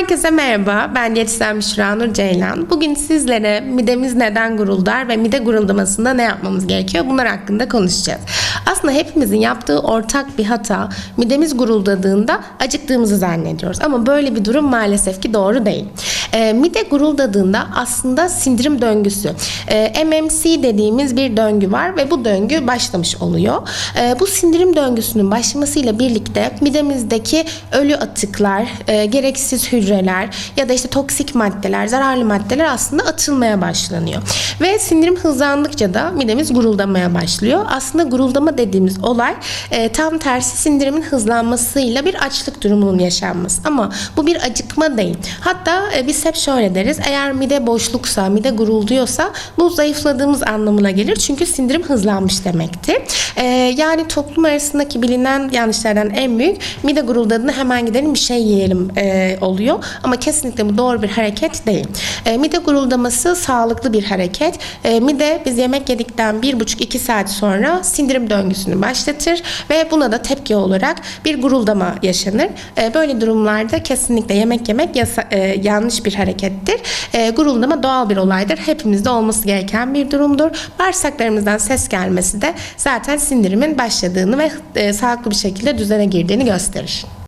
Herkese merhaba, ben diyetisyen Büşra Nur Ceylan. Bugün sizlere midemiz neden guruldar ve mide guruldamasında ne yapmamız gerekiyor bunlar hakkında konuşacağız. Aslında hepimizin yaptığı ortak bir hata, midemiz guruldadığında acıktığımızı zannediyoruz. Ama böyle bir durum maalesef ki doğru değil. Ee, mide guruldadığında aslında sindirim döngüsü, e, MMC dediğimiz bir döngü var ve bu döngü başlamış oluyor. Ee, bu sindirim döngüsünün başlamasıyla birlikte midemizdeki ölü atıklar, e, gereksiz hücreler ya da işte toksik maddeler, zararlı maddeler aslında atılmaya başlanıyor. Ve sindirim hızlandıkça da midemiz guruldamaya başlıyor. Aslında guruldama dediğimiz olay e, tam tersi sindirimin hızlanmasıyla bir açlık durumunun yaşanması. Ama bu bir acıkma değil. Hatta e, biz hep şöyle deriz. Eğer mide boşluksa, mide gurulduyorsa bu zayıfladığımız anlamına gelir. Çünkü sindirim hızlanmış demekti. E, yani toplum arasındaki bilinen yanlışlardan en büyük mide guruldadığında hemen gidelim bir şey yiyelim e, oluyor. Ama kesinlikle bu doğru bir hareket değil. E, mide guruldaması sağlıklı bir hareket. E, mide biz yemek yedikten 1,5-2 saat sonra sindirim döngüsünü başlatır ve buna da tepki olarak bir guruldama yaşanır. E, böyle durumlarda kesinlikle yemek yemek yasa- e, yanlış bir harekettir. E, guruldama doğal bir olaydır. Hepimizde olması gereken bir durumdur. Bağırsaklarımızdan ses gelmesi de zaten sindirimin başladığını ve e, sağlıklı bir şekilde düzene girdiğini gösterir.